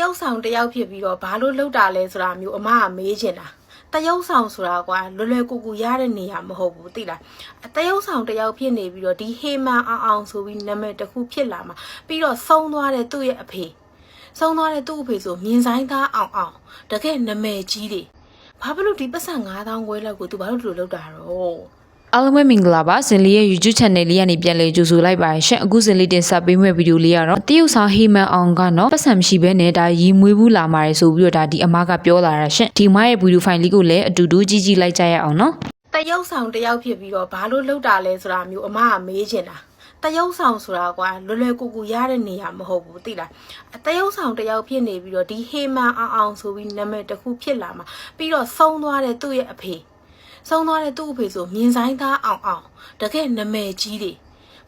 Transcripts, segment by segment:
ရုပ်ဆောင်တစ်ယောက်ဖြစ်ပြီးတော့ဘာလို့လှုပ်တာလဲဆိုတာမျိုးအမကမေးချင်တာတရုပ်ဆောင်ဆိုတာကွာလွယ်လွယ်ကူကူရတဲ့နေရာမဟုတ်ဘူးသိလားတရုပ်ဆောင်တစ်ယောက်ဖြစ်နေပြီးတော့ဒီဟေမန်အောင်အောင်ဆိုပြီးနာမည်တစ်ခုဖြစ်လာမှာပြီးတော့ဆုံးသွားတဲ့သူ့ရဲ့အဖေဆုံးသွားတဲ့သူ့အဖေဆိုမြင်ဆိုင်သားအောင်အောင်တကယ်နာမည်ကြီးတယ်ဘာဖြစ်လို့ဒီပတ်စံ9000ခွဲလောက်ကို तू ဘာလို့ဒီလိုလုပ်တာတော့ အားလုံးပဲမင်္ဂလာပါဇင်လေးရဲ့ YouTube channel လေးကနေပြန်လည်ကြိုဆိုလိုက်ပါရရှင်အခုဇင်လေးတင်ဆက်ပေးမယ့်ဗီဒီယိုလေးကတော့တရုတ်ဆောင်ဟီမန်အောင်ကတော့ပတ်စံမရှိဘဲနဲ့ဒါရီမွေးဘူးလာမှာရယ်ဆိုပြီးတော့ဒါဒီအမားကပြောလာတာရှင်ဒီမရဲ့ဗီဒီယိုဖိုင်လေးကိုလည်းအတူတူကြည့်ကြည့်လိုက်ကြရအောင်နော်တရုပ်ဆောင်တစ်ယောက်ဖြစ်ပြီးတော့ဘာလို့လှုပ်တာလဲဆိုတာမျိုးအမကမေးချင်တာတရုပ်ဆောင်ဆိုတာကွာလွယ်လွယ်ကူကူရတဲ့နေရာမဟုတ်ဘူးသိလားတရုပ်ဆောင်တစ်ယောက်ဖြစ်နေပြီးတော့ဒီဟေမန်အောင်အောင်ဆိုပြီးနာမည်တစ်ခုဖြစ်လာမှာပြီးတော့ဆုံးသွားတဲ့သူ့ရဲ့အဖေ ဆုံးသွားတဲ့သူ့အဖေဆိုမြင်ဆိုင်သားအောင်အောင်တကယ်နာမည်ကြီးတယ်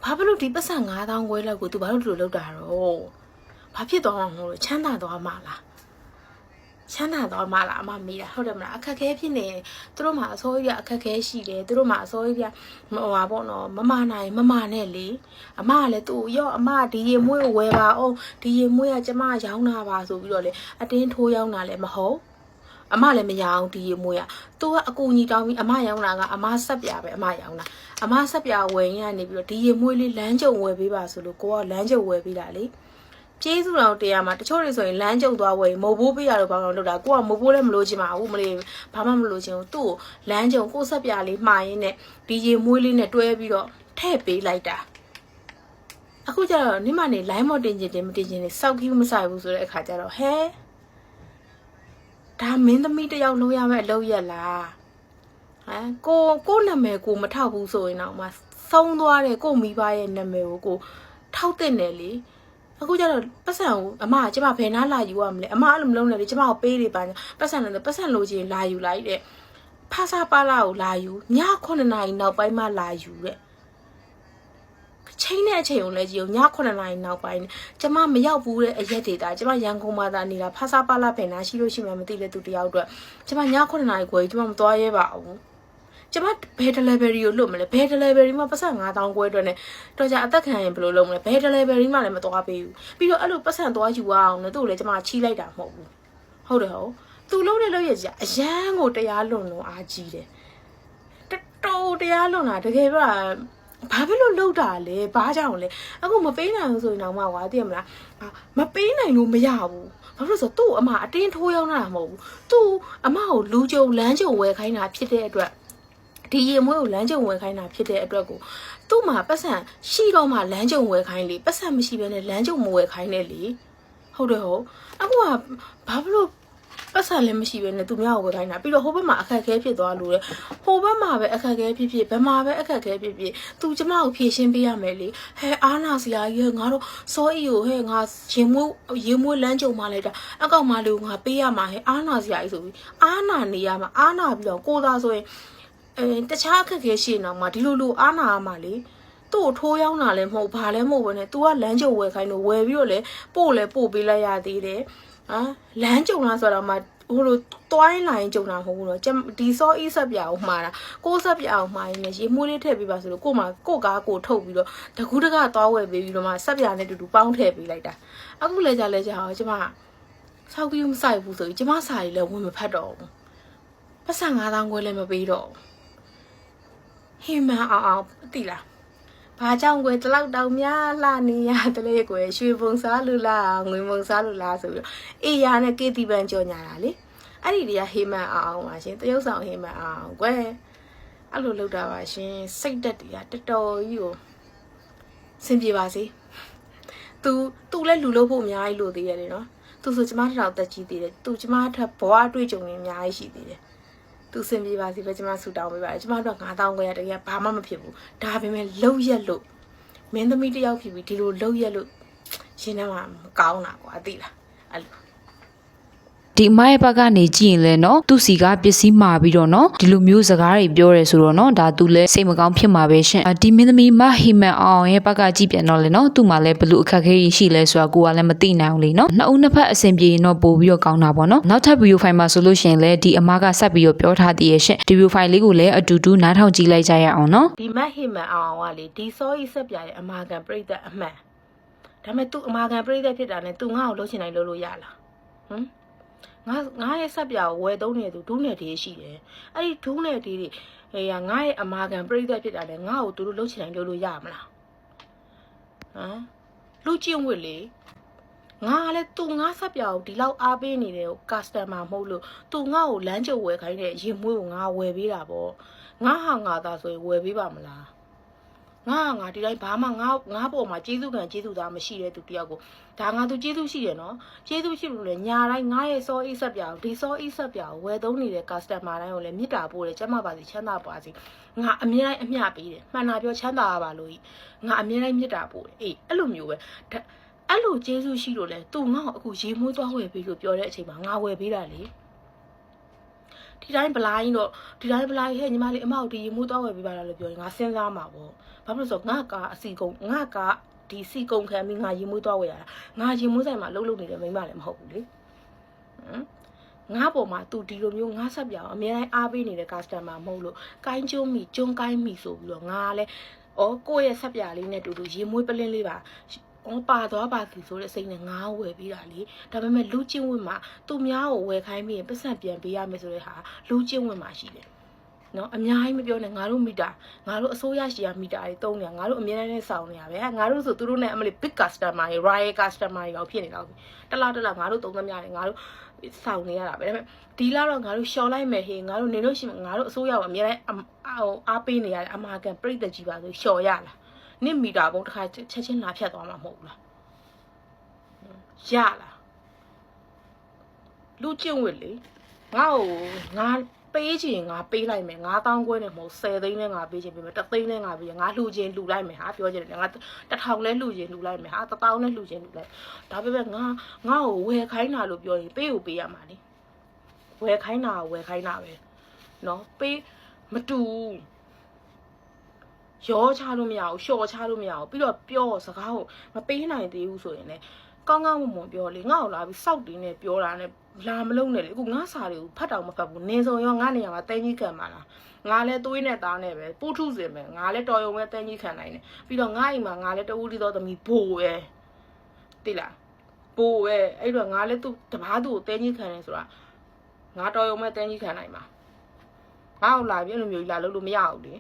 ဘာဖြစ်လို့ဒီပတ်စံ9000ခွဲလောက်ကို तू ဘာလို့ဒီလိုလုပ်တာတော့ဘာဖြစ်သွားမှာမလို့ချမ်းသာသွားမှာလားချမ်းသာတော့မလားအမမေးတာဟုတ်တယ်မလားအခက်ခဲဖြစ်နေရင်သူတို့မှာအစိုးရအခက်ခဲရှိတယ်သူတို့မှာအစိုးရဟိုဟာပေါ့နော်မမနိုင်မမနဲ့လေအမကလည်းသူ့ရော့အမကဒီရေမွေးကိုဝယ်ပါအောင်ဒီရေမွေးကကျမရောင်းတာပါဆိုပြီးတော့လေအတင်းထိုးရောင်းတာလည်းမဟုတ် အမလည်းမရအောင်ဒီရေမွေးကသူကအကူကြီးတောင်းပြီးအမရောင်းတာကအမဆက်ပြပဲအမရောင်းတာအမဆက်ပြဝယ်ရင်ကနေပြီးတော့ဒီရေမွေးလေးလမ်းကြုံဝယ်ပေးပါဆိုလို့ကိုကလမ်းကြုံဝယ်ပေးတာလေကျေးဇူးတော်တရားမှာတချို့တွေဆိုရင်လမ်းကျုံသွားဝယ်မုတ်ဘိုးပေးရတော့ဘာလို့လုပ်တာကိုကမုတ်ဘိုးလည်းမလို့ချင်ပါဘူးမလေးဘာမှမလို့ချင်ဘူးသူ့ကိုလမ်းကျုံကိုဆက်ပြလေးမှားရင်းနဲ့ဒီရေမွေးလေးနဲ့တွဲပြီးတော့ထည့်ပေးလိုက်တာအခုကျတော့နိမနေ line မတင်ချင်တင်မတင်ချင်နေစောက်ကြီးမဆိုင်ဘူးဆိုတဲ့အခါကျတော့ဟဲ ဒါမင်းသမီးတယောက်လုံးရမယ့်အလုပ်ရက်လားဟမ်ကိုကိုနာမည်ကိုမထောက်ဘူးဆိုရင်တော့မှဆုံးသွားတဲ့ကိုမိဘရဲ့နာမည်ကိုကိုထောက်တဲ့နယ်လေအခုကျတော့ပတ်စံကိုအမကကျမဘယ်နာလာယူရမလဲအမအဲ့လိုမလုပ်နဲ့လေကျမကိုပေးနေပါညာပတ်စံလည်းပတ်စံလိုချင်လာယူလိုက်တဲ့ဖာစာပါလာကိုလာယူည9နာရီနောက်ပိုင်းမှလာယူတဲ့ ချိန်တဲ့အချိန်ကိုလည်းကြည့်အောင်ည9နာရီနောက်ပိုင်းကျမမရောက်ဘူးတဲ့အရက်ဒေတာကျမရန်ကုန်မှာသာနေတာဖာစာပါလာဘယ်နာရှိလို့ရှိမှမသိတဲ့သူတယောက်အတွက်ကျမည9နာရီခွဲကျမမသွားရဲပါဘူးကျမဘယ် delivery ကိုလွတ်မလဲဘယ် delivery မှာပတ်စံ9000ခွဲအတွက် ਨੇ တော့ကြအသက်ခံရင်ဘယ်လိုလုပ်မလဲဘယ် delivery မှလည်းမသွားပေးဘူးပြီးတော့အဲ့လိုပတ်စံသွားယူအောင်လည်းသူ့ကိုလည်းကျမချီးလိုက်တာမဟုတ်ဘူးဟုတ်တယ်ဟုတ်သူလုံးတဲ့လို့ရကြအရန်ကိုတရားလွန်လွန်အားကြီးတယ်တတော်တရားလွန်တာတကယ်ပြောတာ ဘာဖြစ်လို့လှုပ်တာလဲဘာကြောင့်လဲအခုမပေးနိုင်ဘူးဆိုရင်တော့မှကွာသိရမလားအာမပေးနိုင်လို့မရဘူးဘာဖြစ်လို့ဆိုတော့သူ့အမအတင်းထိုးရောက်တာမဟုတ်ဘူးသူ့အမကိုလူကြုံလမ်းကြုံဝယ်ခိုင်းတာဖြစ်တဲ့အတွက်ဒီရေမွေးကိုလမ်းကြုံဝယ်ခိုင်းတာဖြစ်တဲ့အတွက်ကိုသူ့မှာပတ်စံရှိတော့မှလမ်းကြုံဝယ်ခိုင်းလေပတ်စံမရှိဘဲနဲ့လမ်းကြုံမဝယ်ခိုင်းနဲ့လေဟုတ်တယ်ဟုတ်အခုကဘာဖြစ်လို့ ပတ်စံလည်းမရှိဘဲနဲ့သူများကိုဝယ်ခိုင်းတာပြီးတော့ဟိုဘက်မှာအခက်အခဲဖြစ်သွားလို့လေဟိုဘက်မှာပဲအခက်အခဲဖြစ်ဖြစ်ဘယ်မှာပဲအခက်အခဲဖြစ်ဖြစ်သူကျမကိုဖြေရှင်းပေးရမယ်လေဟဲအားနာစရာကြီးငါတို့စောအီကိုဟဲငါရင်မွေးရင်မွေးလမ်းကြုံမှလိုက်တာအကောက်မလေးကိုငါပေးရမှာဟဲအားနာစရာကြီးဆိုပြီးအားနာနေရမှာအားနာပြီးတော့ကိုသာဆိုရင်အဲတခြားအခက်အခဲရှိနေတော့မှဒီလိုလိုအားနာရမှာလေသူ့ကိုထိုးရောက်တာလည်းမဟုတ်ဘာလည်းမဟုတ်ဘဲနဲ့ तू ကလမ်းကြုံဝယ်ခိုင်းလို့ဝယ်ပြီးတော့လေပို့လည်းပို့ပေးလိုက်ရသေးတယ် ဟာလမ်းကြုံလားဆိုတော့မှဟိုလိုတွိုင်းလိုင်းကြုံတာမဟုတ်ဘူးတော့ကျမဒီစောအီးဆက်ပြာကိုမှားတာကိုဆက်ပြာကိုမှားရင်းနဲ့ရေမွေးလေးထည့်ပေးပါဆိုလို့ကို့မှာကို့ကားကိုထုတ်ပြီးတော့တကူးတကသွားဝယ်ပေးပြီးတော့မှဆက်ပြာနဲ့တူတူပေါင်းထည့်ပေးလိုက်တာအခုလဲကြလဲကြအောင်ကျမဆောက်ကြီးမဆိုင်ဘူးဆိုပြီးကျမစာရီလည်းဝင်မဖတ်တော့ဘူးပတ်စံ9000ခွဲလည်းမပေးတော့ဘူးဟိမန်အောင်အောင်တိလား ဘာကြောင့်ကွယ်တလောက်တောင်များလှနေရတယ်လေကွယ်ရွှေပုံစားလူလားငွေပုံစားလူလားဆိုပြီးတော့အေးရနဲ့ကေတီပန်ကြော်ညာတာလေအဲ့ဒီတည်းကဟိမန်အောင်အောင်ပါရှင်တရုပ်ဆောင်ဟိမန်အောင်အောင်ကွယ်အဲ့လိုလုပ်တာပါရှင်စိတ်တက်တွေကတော်တော်ကြီးကိုစင်ပြေပါစေ तू तू လည်းလူလို့ဖို့အများကြီးလို့သေးရတယ်နော် तू ဆိုကျမတစ်ထောင်တက်ကြီးသေးတယ် तू ကျမထက်ဘဝအတွေ့အကြုံတွေအများကြီးရှိသေးတယ် သူစင်ပြေပါစီပဲကျမဆူတောင်းပေးပါတယ်ကျမတို့9000ခွဲရတကယ်ဘာမှမဖြစ်ဘူးဒါပေမဲ့လှုပ်ရက်လို့မင်းသမီးတစ်ယောက်ဖြစ်ပြီးဒီလိုလှုပ်ရက်လို့ရှင်ထဲမှာမကောင်းတာကွာသိလားအဲ့လို ဒီအမရဲ့ဘက်ကနေကြည့်ရင်လည်းနော်သူ့စီကပစ္စည်းမှာပြီးတော့နော်ဒီလိုမျိုးစကားတွေပြောရဲဆိုတော့နော်ဒါသူလည်းစိတ်မကောင်းဖြစ်မှာပဲရှင်အာဒီမင်းသမီးမဟီမန်အောင်ရဲ့ဘက်ကကြည့်ပြန်တော့လေနော်သူ့မှာလည်းဘလို့အခက်အခဲကြီးရှိလဲဆိုတာကိုကလည်းမသိနိုင်ဘူးလေနော်နှစ်ဦးနှစ်ဖက်အဆင်ပြေရင်တော့ပို့ပြီးတော့ကောင်းတာပေါ့နော်နောက်ထပ်ဗီဒီယိုဖိုင်မှာဆိုလို့ရှိရင်လည်းဒီအမကဆက်ပြီးတော့ပြောထားသေးရဲ့ရှင်ဒီဗီဒီယိုဖိုင်လေးကိုလည်းအတူတူနားထောင်ကြည့်လိုက်ကြရအောင်နော်ဒီမတ်ဟိမန်အောင်အောင်ကလေဒီစောကြီးဆက်ပြရဲ့အမာကန်ပြိသက်အမှန်ဒါပေမဲ့ तू အမာကန်ပြိသက်ဖြစ်တာနဲ့ तू ငါ့ကိုလှုပ်ချင်တိုင်းလှုပ်လို့ရလားဟမ် ငါငါရဲ့ဆက်ပြာကိုဝယ်သုံးနေသူဒုနဲ့တေးရှိတယ်အဲ့ဒီဒုနဲ့တေးတွေဟေးငါရဲ့အမာခံပြိသက်ဖြစ်တာလေငါ့ကိုသူတို့လှုပ်ချင်တိုင်းလုပ်လို့ရမလားဟမ်လူကျင့်ဝတ်လေငါကလည်းသူငါဆက်ပြာကိုဒီလောက်အားပေးနေတယ်ကို customer မဟုတ်လို့သူငါ့ကိုလမ်းကြုံဝယ်ခိုင်းတဲ့ရင်မွေးကိုငါဝယ်ပေးတာပေါ့ငါဟာငါသာဆိုရင်ဝယ်ပေးပါမလား ငါကငါဒီတိုင်းဘာမှငါငါပေါ်မှာကျေးဇူးခံကျေးဇူးသားမရှိတဲ့သူတယောက်ကိုဒါငါသူကျေးဇူးရှိတယ်နော်ကျေးဇူးရှိလို့လေညာတိုင်းငါရဲ့စောအိတ်ဆက်ပြာကိုဒီစောအိတ်ဆက်ပြာကိုဝယ်သုံးနေတဲ့ customer တိုင်းကိုလည်းမေတ္တာပို့တယ်ကျမ်းမာပါစေချမ်းသာပါစေငါအမြဲတမ်းအမျှပေးတယ်မှန်တာပြောချမ်းသာပါလို့ဤငါအမြဲတမ်းမေတ္တာပို့တယ်အေးအဲ့လိုမျိုးပဲဒါအဲ့လိုကျေးဇူးရှိလို့လေသူငါ့ကိုအခုရေမွေးသွားဝယ်ပေးလို့ပြောတဲ့အချိန်မှာငါဝယ်ပေးတာလေဒီတိုင်းဗလိုင်းတော့ဒီတိုင်းဗလိုင်းဟဲ့ညီမလေးအမကိုဒီရေမွေးသွားဝယ်ပေးပါလားလို့ပြောရင်ငါစဉ်းစားမှာပေါ့ ဘာဖြစ်လို့လဲဆိုတော့ငါကအစီကုံငါကဒီစီကုံခံပြီးငါရင်မွေးသွားဝယ်ရတာငါရင်မွေးဆိုင်မှာလှုပ်လှုပ်နေတဲ့မိန်းမလည်းမဟုတ်ဘူးလေဟမ်ငါပေါ်မှာ तू ဒီလိုမျိုးငါဆက်ပြအောင်အများတိုင်းအားပေးနေတဲ့ customer မဟုတ်လို့ကိုင်းကျုံးမိကျုံးကိုင်းမိဆိုပြီးတော့ငါကလည်းဩကိုယ့်ရဲ့ဆက်ပြလေးနဲ့တူတူရင်မွေးပလင်းလေးပါဩပါသွားပါစီဆိုတဲ့စိတ်နဲ့ငါဝယ်ပြီးတာလေဒါပေမဲ့လူချင်းဝင်မှာသူများကိုဝယ်ခိုင်းပြီးရင်ပတ်စံပြန်ပေးရမယ်ဆိုတဲ့ဟာလူချင်းဝင်မှာရှိတယ် နော်အများကြီးမပြောနဲ့ငါတို့မီတာငါတို့အစိုးရရှိရမီတာတွေတုံးနေငါတို့အများနဲ့စောင်းနေရပဲငါတို့ဆိုသူတို့နဲ့အမလေး big customer တွေ royal customer တွေတော့ဖြစ်နေတော့ပြီတလားတလားငါတို့သုံးသမျှတွေငါတို့စောင်းနေရတာပဲဒါပေမဲ့ဒီလားတော့ငါတို့ရှော်လိုက်မယ်ဟေးငါတို့နေလို့ရှိရင်ငါတို့အစိုးရကိုအများနဲ့အားပေးနေရတယ်အမာကန်ပြိတ္တကြီးပါဆိုရှော်ရလားနစ်မီတာပုံတစ်ခါချက်ချင်းလာဖြတ်သွားမှာမဟုတ်ဘူးလားရလားလူကျင့်ဝတ်လေငါ့ကိုငါ ပေးချင်ငါပေးလိုက်မယ်9000ခွဲနဲ့မဟုတ်10သိန်းနဲ့ငါပေးချင်ပေးမယ်3သိန်းနဲ့ငါပေးချင်ငါလှူချင်လှူလိုက်မယ်ဟာပြောချင်တယ်ငါ1000လဲလှူချင်လှူလိုက်မယ်ဟာ1000နဲ့လှူချင်လှူလိုက်ဒါပေမဲ့ငါငါ့ကိုဝယ်ခိုင်းတာလို့ပြောရင်ပေးကိုပေးရမှာလေဝယ်ခိုင်းတာကိုဝယ်ခိုင်းတာပဲเนาะပေးမတူရောချလို့မရဘူးလျှော်ချလို့မရဘူးပြီးတော့ပြောစကားကိုမပေးနိုင်သေးဘူးဆိုရင်လည်း ကောင်းကောင်းမွန်မွန်ပြောလေငါ့ကိုလာပြီးစောက်တင်းနဲ့ပြောတာနဲ့လာမလုံးနဲ့လေအခုငါစာတွေကိုဖတ်တောင်မဖတ်ဘူးနင်းစုံရောငါနေရာမှာတဲကြီးခံပါလားငါလည်းသွေးနဲ့သားနဲ့ပဲပို့ထုစင်ပဲငါလည်းတော်ရုံပဲတဲကြီးခံနိုင်တယ်ပြီးတော့ငါအိမ်မှာငါလည်းတဝူးတီသောသမီးဘိုးပဲတိလားဘိုးပဲအဲ့တော့ငါလည်းသူ့တပားသူ့ကိုတဲကြီးခံတယ်ဆိုတာငါတော်ရုံပဲတဲကြီးခံနိုင်မှာငါ့ကိုလာပြီးအဲ့လိုမျိုးကြီးလာလို့လို့မရဘူးလေ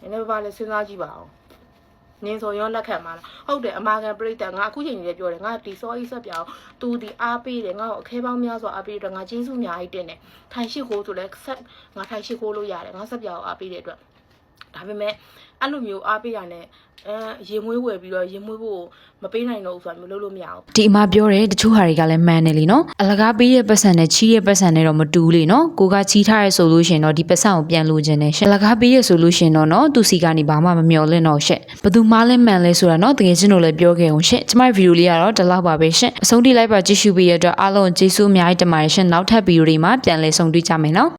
နည်းနည်းပါးပါလေးစဉ်းစားကြည့်ပါဦး နင်းစောရောလက်ခံပါလားဟုတ်တယ်အမာကန်ပြိတ္တငါအခုချိန်ကြီးလည်းပြောတယ်ငါဒီစောကြီးဆက်ပြောင်းသူဒီအားပေးတယ်ငါ့ကိုအခဲပေါင်းများစွာအားပေးတယ်ငါကျေးဇူးအများကြီးတင်တယ်ထိုင်ရှိခိုးဆိုလဲဆက်ငါထိုင်ရှိခိုးလို့ရတယ်ငါဆက်ပြောင်းအားပေးတဲ့အတွက် ဒါပေမဲ့အဲ့လိုမျိုးအားပေးတာနဲ့အဲရေမွေးဝယ်ပြီးတော့ရေမွေးဖို့မပေးနိုင်တော့ဘူးဆိုတာမျိုးလုပ်လို့မရဘူးဒီအမပြောတယ်တချို့ဟာတွေကလည်းမှန်တယ်လीနော်အလကားပေးတဲ့ပတ်စံနဲ့ချီးတဲ့ပတ်စံနဲ့တော့မတူလေနော်ကိုကချီးထားရဲဆိုလို့ရှရင်တော့ဒီပတ်စံကိုပြန်လိုချင်တယ်ရှင်အလကားပေးရဆိုလို့ရှရင်တော့နော်သူစီကနေဘာမှမမျော်လင့်တော့ရှင့်ဘယ်သူမှလည်းမှန်လဲဆိုတာနော်တကယ်ချင်းတို့လည်းပြောခဲ့အောင်ရှင့်ကျမဗီဒီယိုလေးကတော့ဒီလောက်ပါပဲရှင့်အဆုံးထိလိုက်ပါကြည့်ရှုပေးရတဲ့အတွက်အားလုံးကျေးဇူးအများကြီးတင်ပါတယ်ရှင်နောက်ထပ်ဗီဒီယိုတွေမှာပြန်လည်ဆုံတွေ့ကြမယ်နော်